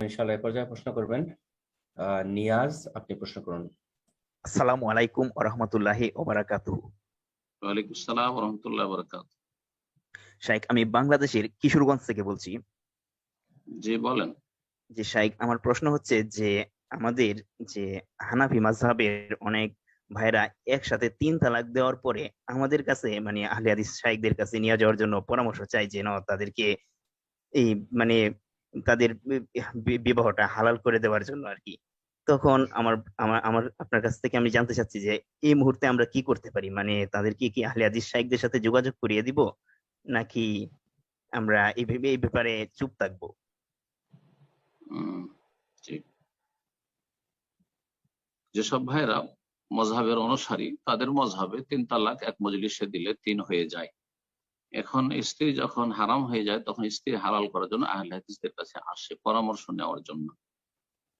ইনশাআল্লাহ এ পর্যায়ে প্রশ্ন করবেন আহ, নিয়াজ আপনি প্রশ্ন করুন। আসসালামু আলাইকুম ওরহমতুল্লাহি ওবারাকাতুহু ওয়ালাইকুম আসসালাম রহমতুল্লাহ বরকাত শাইখ আমি বাংলাদেশের কিশোরগঞ্জ থেকে বলছি। জি বলেন। যে শাইখ আমার প্রশ্ন হচ্ছে যে আমাদের যে হানাফি মাযহাবের অনেক ভাইরা একসাথে তিন তালাক দেওয়ার পরে আমাদের কাছে মানে আহলে হাদিস শাইখদের কাছে নিয়ে যাওয়ার জন্য পরামর্শ চাই যে না তাদেরকে এই মানে তাদের বিবাহটা হালাল করে দেওয়ার জন্য আর কি তখন আমার আমার আমার, আপনার কাছ থেকে আমি জানতে চাচ্ছি যে, এই মুহূর্তে আমরা কি করতে পারি? মানে তাদেরকে কি আহলে হাদিস শাইখদের সাথে যোগাযোগ করিয়ে দিব? নাকি আমরা এই ভেবে- এই ব্যাপারে চুপ থাকব? যেসব ভাইরা মজহাবের অনুসারী, তাদের মজহাবে তিন তালাক, এক মজলিসে দিলে তিন হয়ে যায়। এখন স্ত্রী যখন হারাম হয়ে যায়, তখন স্ত্রী হালাল করার জন্য আহলে হাদিসদের কাছে আসে পরামর্শ নেওয়ার জন্য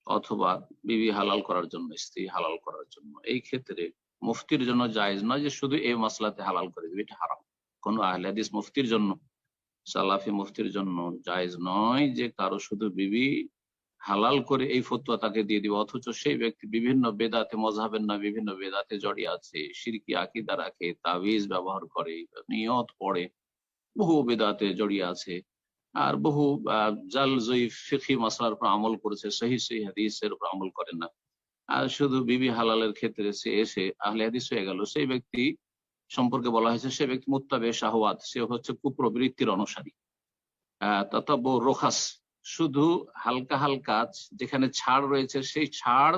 অথবা বিবি হালাল করার জন্য, স্ত্রী হালাল করার জন্য। এই ক্ষেত্রে মুফতির জন্য জায়েজ নয় যে শুধু এই মাসলাতে হালাল করে দিবে, এটা হারাম। কোন আহলে হাদিস মুফতির জন্য, সালাফি মুফতির জন্য জায়েজ নয় যে কারও শুধু বিবি হালাল করে এই ফতুয়া তাকে দিয়ে দিবে, অথচ সেই ব্যক্তি বিভিন্ন বেদাতে মজাবের না বিভিন্ন বেদাতে জড়িয়ে আছে সিরকি আকিদা রাখে তাবিজ ব্যবহার করে, নিয়ত পড়ে বহু বেদাতে জড়িয়ে আছে। আর বহু জাল, জয়ীফ ফিকি মশলার উপর আমল করেছে, সহি সহি হাদিসের উপর আমল করে না। আর শুধু বিবি হালালের ক্ষেত্রে সে এসে আহলে হাদিস হয়ে গেল। সেই ব্যক্তি সম্পর্কে বলা হয়েছে, সে ব্যক্তি মুত্তাবে শাহওয়াত, সে হচ্ছে কুপ্রবৃত্তির অনুসারী। আহ তথাব রোখাস, শুধু হালকা হালকা যেখানে ছাড় রয়েছে, সেই ছাড়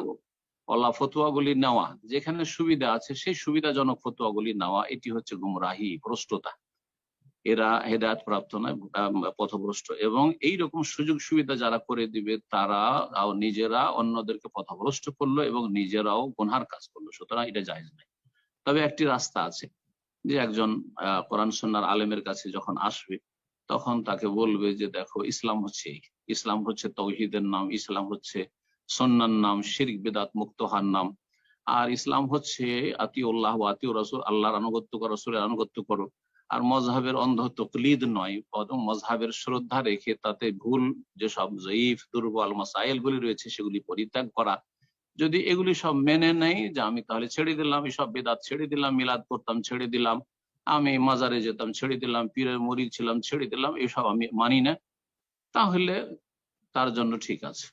ওলা ফতুয়াগুলি নেওয়া, যেখানে সুবিধা আছে, সেই সুবিধাজনক ফতুয়াগুলি নেওয়া, এটি হচ্ছে গুমরাহি ভ্রষ্টতা এরা হেদায়ত প্রাপ্ত নয় পথভ্রষ্ট। এবং এই রকম সুযোগ সুবিধা যারা করে দিবে, তারা নিজেরা অন্যদেরকে পথভ্রষ্ট করল এবং নিজেরাও গুনহার কাজ করল। সুতরাং এটা জায়েজ নাই তবে একটি রাস্তা আছে যে একজন কোরআন সন্ন্যার আলেমের কাছে যখন আসবে, তখন তাকে বলবে যে, দেখো, ইসলাম হচ্ছে ইসলাম হচ্ছে তৌহিদের নাম, ইসলাম হচ্ছে সন্ন্যার নাম, শিরিক, বেদাত মুক্ত হওয়ার নাম। আর ইসলাম হচ্ছে আতিউল্লাহ আতি রসুল, আল্লাহর আনুগত্য করো, রসুলের আনুগত্য করো। আর মজহাবের অন্ধ তকলিদ নয়, বরং মজহাবের শ্রদ্ধা রেখে তাতে ভুল যেসব জয়ীফ, দুর্বল মাসাইল গুলি রয়েছে সেগুলি পরিত্যাগ করা। যদি এগুলি সব মেনে নেই যে আমি তাহলে ছেড়ে দিলাম সব বেদাত ছেড়ে দিলাম, মিলাদ করতাম ছেড়ে দিলাম, আমি মাজারে যেতাম, ছেড়ে দিলাম, পীরের মরিদ ছিলাম, ছেড়ে দিলাম, এসব আমি মানি না, তাহলে তার জন্য ঠিক আছে।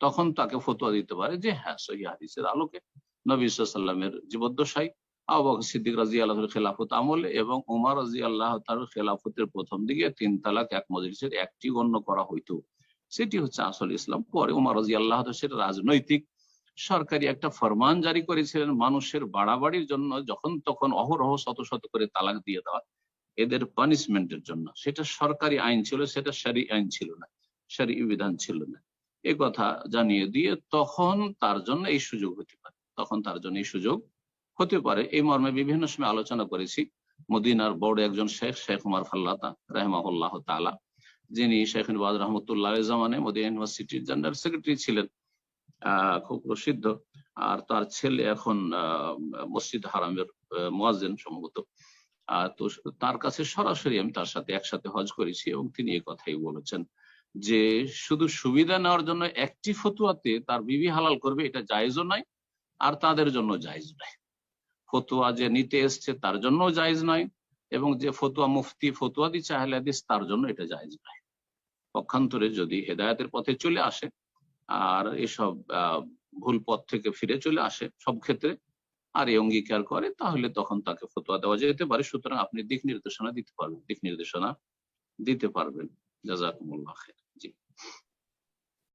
তখন তাকে ফতোয়া দিতে পারে যে হ্যাঁ সহি হাদিসের আলোকে নবী সাল্লামের জীবদ্দশাই আবু বকর সিদ্দিক রাজি আল্লাহর খেলাফত আমলে এবং উমার রাজি আল্লাহ তার খেলাফতের প্রথম দিকে তিন তালাক, এক মজলিসের একটি গণ্য করা হইতো। সেটি হচ্ছে আসল ইসলাম। পরে উমার রাজি আল্লাহ সেটা রাজনৈতিক, সরকারি একটা ফরমান জারি করেছিলেন মানুষের বাড়াবাড়ির জন্য যখন তখন অহরহ শত শত করে তালাক দিয়ে দেওয়া এদের পানিশমেন্টের জন্য। সেটা সরকারি আইন ছিল, সেটা সারি আইন ছিল না, সারি বিধান ছিল না। এ কথা জানিয়ে দিয়ে তখন তার জন্য এই সুযোগ হতে পারে। তখন তার জন্য এই সুযোগ হতে পারে। এই মর্মে বিভিন্ন সময় আলোচনা করেছি। মদিনার বড় একজন শেখ শেখ উমার ফাল্লাতা রাহমাহুল্লাহ তালা যিনি শেখ নবাজ রহমতুল্লাহ জামানে মদিনা ইউনিভার্সিটির জেনারেল সেক্রেটারি ছিলেন খুব প্রসিদ্ধ। আর তার ছেলে এখন মসজিদ হারামের মোয়াজেন সম্ভবত। তো তার কাছে সরাসরি আমি তার সাথে একসাথে হজ করেছি এবং তিনি এই কথাই বলেছেন যে, শুধু সুবিধা নেওয়ার জন্য একটি ফতুয়াতে তার বিবি হালাল করবে, এটা জায়েজও নয়, আর তাদের জন্য জায়েজ নয়। ফতুয়া যে নিতে এসছে তার জন্য জায়েজ নয়, এবং যে ফতুয়া মুফতি ফতুয়া দিচ্ছে আহলে হাদিস তার জন্য এটা জায়েজ নয়। পক্ষান্তরে যদি হেদায়েতের পথে চলে আসে, আর এসব ভুল পথ থেকে ফিরে চলে আসে সব ক্ষেত্রে, আর এই অঙ্গীকার করে, তাহলে তখন তাকে ফতোয়া দেওয়া যেতে পারে। সুতরাং আপনি দিক নির্দেশনা দিতে পারবেন, দিক নির্দেশনা দিতে পারবেন। জাজাকুমুল্লাহ জি।